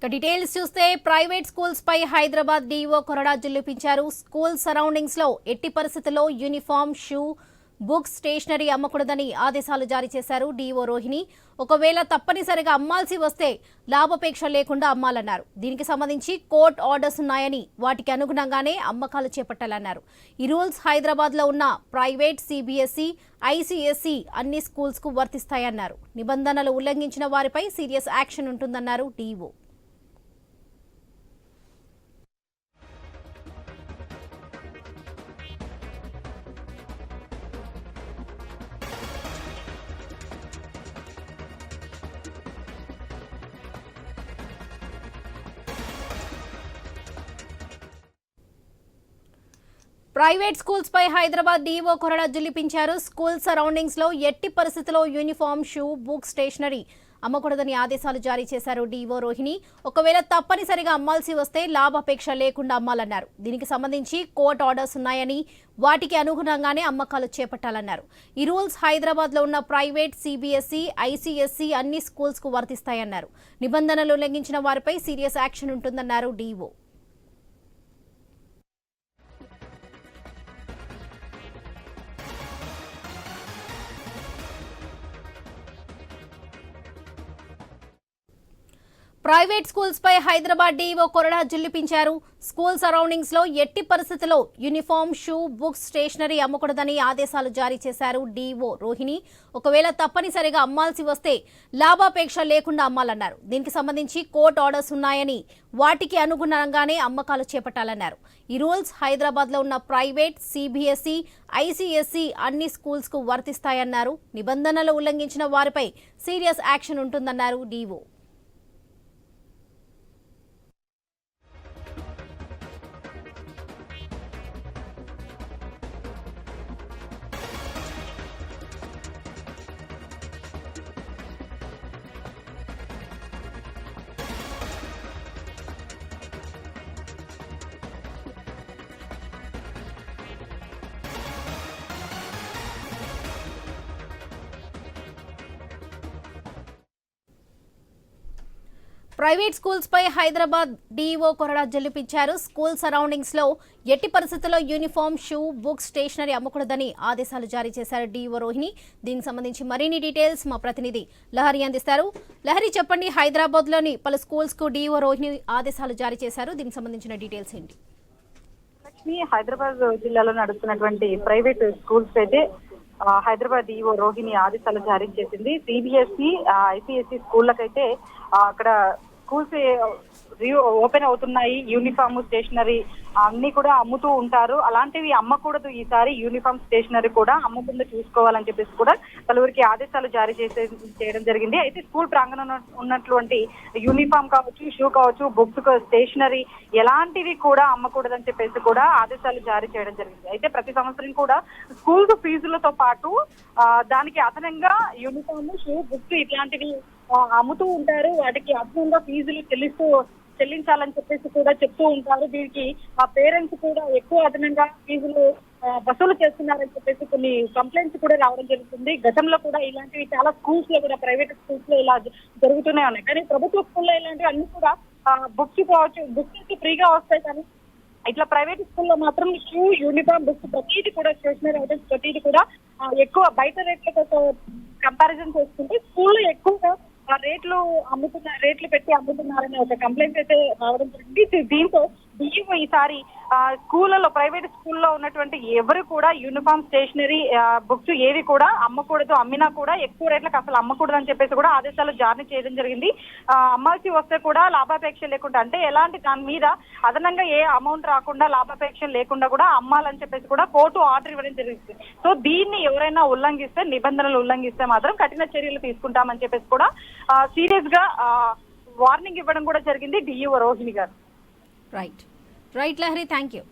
ఇక డీటెయిల్స్ చూస్తే private schools పై హైదరాబాద్ డిఓ కొరడా జుల్లిపించారు. స్కూల్ సరౌండింగ్స్లో ఎట్టి పరిస్థితుల్లో యూనిఫామ్ షూ బుక్స్ స్టేషనరీ అమ్మకూడదని ఆదేశాలు జారీ చేశారు డిఓ రోహిణి. ఒకవేళ తప్పనిసరిగా అమ్మాల్సి వస్తే లాభాపేక్ష లేకుండా అమ్మాలన్నారు. దీనికి సంబంధించి కోర్టు ఆర్డర్స్ ఉన్నాయని వాటికి అనుగుణంగానే అమ్మకాలు చేపట్టాలన్నారు. ఈ రూల్స్ హైదరాబాద్లో ఉన్న ప్రైవేట్ సిబిఎస్ఈ ఐసీఎస్ఈ అన్ని స్కూల్స్కు వర్తిస్తాయన్నారు. నిబంధనలు ఉల్లంఘించిన వారిపై సీరియస్ యాక్షన్ ఉంటుందన్నారు డిఓ ప్రైవేట్ స్కూల్స్ పై హైదరాబాద్ డీఓ కొరడా జిల్లిపించారు స్కూల్ సరౌండింగ్స్లో ఎట్టి పరిస్థితుల్లో యూనిఫామ్ షూ బుక్ స్టేషనరీ అమ్మకూడదని ఆదేశాలు జారీ చేశారు డీఓ రోహిణి. ఒకవేళ తప్పనిసరిగా అమ్మాల్సి వస్తే లాభాపేక్ష లేకుండా అమ్మాలన్నారు. దీనికి సంబంధించి కోర్టు ఆర్డర్స్ ఉన్నాయని వాటికి అనుగుణంగానే అమ్మకాలు చేపట్టాలన్నారు. ఈ రూల్స్ హైదరాబాద్లో ఉన్న ప్రైవేట్ సిబిఎస్ఈ ఐసీఎస్ఈ అన్ని స్కూల్స్కు వర్తిస్తాయన్నారు. నిబంధనలు ఉల్లంఘించిన వారిపై సీరియస్ యాక్షన్ ఉంటుందన్నారు డీఓ. ప్రైవేట్ స్కూల్స్ పై హైదరాబాద్ డీఓ కొరడా జిల్లిపించారు. స్కూల్ సరౌండింగ్స్లో ఎట్టి పరిస్థితుల్లో యూనిఫామ్ షూ బుక్స్ స్టేషనరీ అమ్మకూడదని ఆదేశాలు జారీ చేశారు డీఓ రోహిణి. ఒకవేళ తప్పనిసరిగా అమ్మాల్సి వస్తే లాభాపేక్ష లేకుండా అమ్మాలన్నారు. దీనికి సంబంధించి కోర్టు ఆర్డర్స్ ఉన్నాయని వాటికి అనుగుణంగానే అమ్మకాలు చేపట్టాలన్నారు. ఈ రూల్స్ హైదరాబాద్లో ఉన్న ప్రైవేట్ సిబిఎస్ఈ ఐసీఎస్ఈ అన్ని స్కూల్స్కు వర్తిస్తాయన్నారు. నిబంధనలు ఉల్లంఘించిన వారిపై సీరియస్ యాక్షన్ ఉంటుందన్నారు డీఓ ప్రైవేట్ స్కూల్స్ పై హైదరాబాద్ డీఓ కొరడా జల్లిపించారు. స్కూల్ సరౌండింగ్స్లో ఎట్టి పరిస్థితుల్లో యూనిఫామ్ షూ బుక్స్ స్టేషనరీ అమ్మకూడదని ఆదేశాలు జారీ చేశారు డీఓ రోహిణి. దీనికి సంబంధించి మరిన్ని డీటెయిల్స్ మా ప్రతినిధి లహరి అందిస్తారు. లహరి చెప్పండి హైదరాబాద్లోని పలు స్కూల్స్కు డీఓ రోహిణి ఆదేశాలు జారీ చేశారు. దీనికి సంబంధించిన డీటెయిల్స్ ఏంటి? లక్ష్మి హైదరాబాద్ జిల్లాలో నడుస్తున్నటువంటి ప్రైవేట్ స్కూల్స్ అయితే హైదరాబాద్ ఈఓ రోహిణి ఆదేశాలు జారీ చేసింది. సిబిఎస్ఈ ఐసిఎస్ఈ స్కూళ్ళకైతే అక్కడ స్కూల్స్ ఓపెన్ అవుతున్నాయి యూనిఫామ్ స్టేషనరీ అన్ని కూడా అమ్ముతూ ఉంటారు. అలాంటివి అమ్మకూడదు ఈసారి యూనిఫామ్ స్టేషనరీ కూడా అమ్మకుండా చూసుకోవాలని చెప్పేసి కూడా పలువురికి ఆదేశాలు జారీ చేసే చేయడం జరిగింది. అయితే స్కూల్ ప్రాంగణంలో ఉన్నటువంటి యూనిఫామ్ కావచ్చు షూ కావచ్చు బుక్స్ స్టేషనరీ ఎలాంటివి కూడా అమ్మకూడదని చెప్పేసి కూడా ఆదేశాలు జారీ చేయడం జరిగింది. అయితే ప్రతి సంవత్సరం కూడా స్కూల్ ఫీజులతో పాటు దానికి అదనంగా యూనిఫామ్ షూ బుక్స్ ఇట్లాంటివి అమ్ముతూ ఉంటారు. వాటికి అదనంగా ఫీజులు చెల్లిస్తూ చెల్లించాలని చెప్పేసి కూడా చెప్తూ ఉంటారు. దీనికి ఆ పేరెంట్స్ కూడా ఎక్కువ అదనంగా ఫీజులు వసూలు చేస్తున్నారని చెప్పేసి కొన్ని కంప్లైంట్స్ కూడా రావడం జరుగుతుంది. గతంలో కూడా ఇలాంటివి చాలా స్కూల్స్లో కూడా ప్రైవేట్ స్కూల్స్లో ఇలా జరుగుతూనే ఉన్నాయి. కానీ ప్రభుత్వ స్కూల్లో ఇలాంటివి అన్ని కూడా బుక్స్ కావచ్చు బుక్స్ ఫ్రీగా వస్తాయి కానీ ఇట్లా ప్రైవేట్ స్కూల్లో మాత్రం షూ యూనిఫామ్ బుక్స్ ప్రతిది కూడా స్టేషనరీ ఐటమ్స్ ప్రతిది కూడా ఎక్కువ బయట రేట్లతో కంపారిజన్ చేసుకుంటే స్కూల్లో ఎక్కువగా ఆ రేట్లు అమ్ముతున్న రేట్లు పెట్టి అమ్ముతున్నారనే ఒక కంప్లైంట్ అయితే రావడం జరిగింది. దీంతో డిఈఓ ఈసారి ఆ, స్కూళ్ళలో ప్రైవేట్ స్కూల్లో ఉన్నటువంటి ఎవరు కూడా యూనిఫామ్ స్టేషనరీ బుక్స్ ఏవి కూడా అమ్మకూడదు అమ్మినా కూడా ఎక్కువ రేట్లకు అసలు అమ్మకూడదు అని చెప్పేసి కూడా ఆదేశాలు జారీ చేయడం జరిగింది. ఆ, అమ్మాల్సి వస్తే కూడా లాభాపేక్ష లేకుండా అంటే ఎలాంటి దాని మీద అదనంగా ఏ అమౌంట్ రాకుండా లాభాపేక్ష లేకుండా కూడా అమ్మాలని చెప్పేసి కూడా కోర్టు ఆర్డర్ ఇవ్వడం జరిగింది. సో దీన్ని ఎవరైనా ఉల్లంఘిస్తే నిబంధనలు ఉల్లంఘిస్తే మాత్రం కఠిన చర్యలు తీసుకుంటామని చెప్పేసి కూడా సీరియస్గా వార్నింగ్ ఇవ్వడం కూడా జరిగింది డిఈఓ రోహిణి గారు. Right. Right, Lahari, thank you.